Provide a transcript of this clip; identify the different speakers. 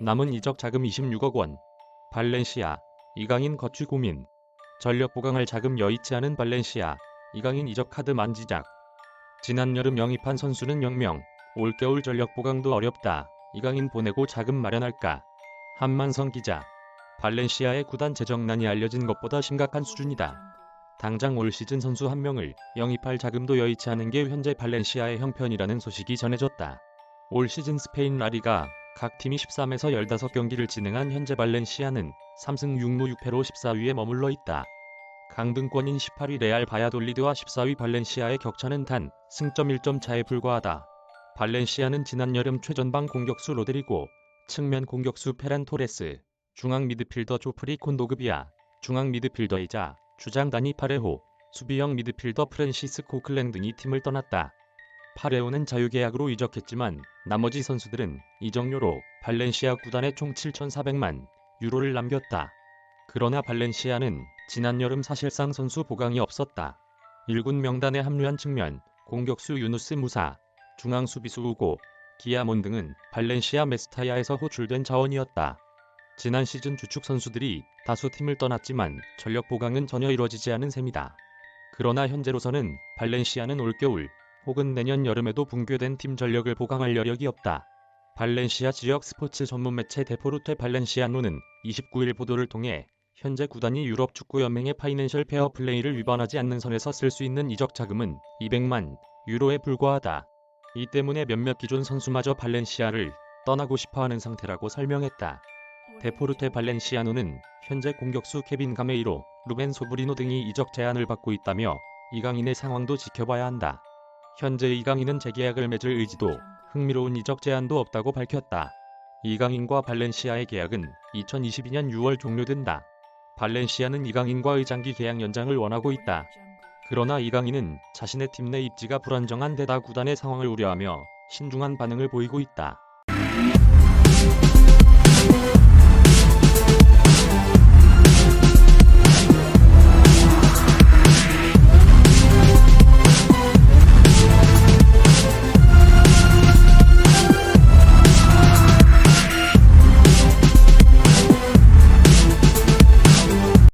Speaker 1: 남은 이적 자금 26억 원. 발렌시아, 이강인 거취 고민. 전력 보강할 자금 여의치 않은 발렌시아, 이강인 이적 카드 만지작. 지난 여름 영입한 선수는 0명, 올겨울 전력 보강도 어렵다. 이강인 보내고 자금 마련할까? 한만성 기자. 발렌시아의 구단 재정난이 알려진 것보다 심각한 수준이다. 당장 올 시즌 선수 한 명을 영입할 자금도 여의치 않은 게 현재 발렌시아의 형편이라는 소식이 전해졌다. 올 시즌 스페인 라리가 각 팀이 13에서 15경기를 진행한 현재 발렌시아는 3승 6무 6패로 14위에 머물러 있다. 강등권인 18위 레알 바야돌리드와 14위 발렌시아의 격차는 단 승점 1점 차에 불과하다. 발렌시아는 지난 여름 최전방 공격수 로드리고, 측면 공격수 페란 토레스, 중앙 미드필더 조프리 콘도그비아, 중앙 미드필더이자 주장 다니 파레호, 수비형 미드필더 프랜시스 코 클랭 등이 팀을 떠났다. 파레오는 자유계약으로 이적했지만 나머지 선수들은 이적료로 발렌시아 구단에 총 7,400만 유로를 남겼다. 그러나 발렌시아는 지난 여름 사실상 선수 보강이 없었다. 1군 명단에 합류한 측면, 공격수 유누스 무사, 중앙 수비수 우고, 기아몬 등은 발렌시아 메스타야에서 호출된 자원이었다. 지난 시즌 주축 선수들이 다수 팀을 떠났지만 전력 보강은 전혀 이루어지지 않은 셈이다. 그러나 현재로서는 발렌시아는 올겨울 혹은 내년 여름에도 붕괴된 팀 전력을 보강할 여력이 없다. 발렌시아 지역 스포츠 전문 매체 데포르테 발렌시아노는 29일 보도를 통해 현재 구단이 유럽 축구 연맹의 파이낸셜 페어 플레이를 위반하지 않는 선에서 쓸 수 있는 이적 자금은 200만 유로에 불과하다. 이 때문에 몇몇 기존 선수마저 발렌시아를 떠나고 싶어하는 상태라고 설명했다. 데포르테 발렌시아노는 현재 공격수 케빈 가메이로, 루벤 소브리노 등이 이적 제안을 받고 있다며 이강인의 상황도 지켜봐야 한다. 현재 이강인은 재계약을 맺을 의지도 흥미로운 이적 제안도 없다고 밝혔다. 이강인과 발렌시아의 계약은 2022년 6월 종료된다. 발렌시아는 이강인과의 장기 계약 연장을 원하고 있다. 그러나 이강인은 자신의 팀 내 입지가 불안정한 데다 구단의 상황을 우려하며 신중한 반응을 보이고 있다.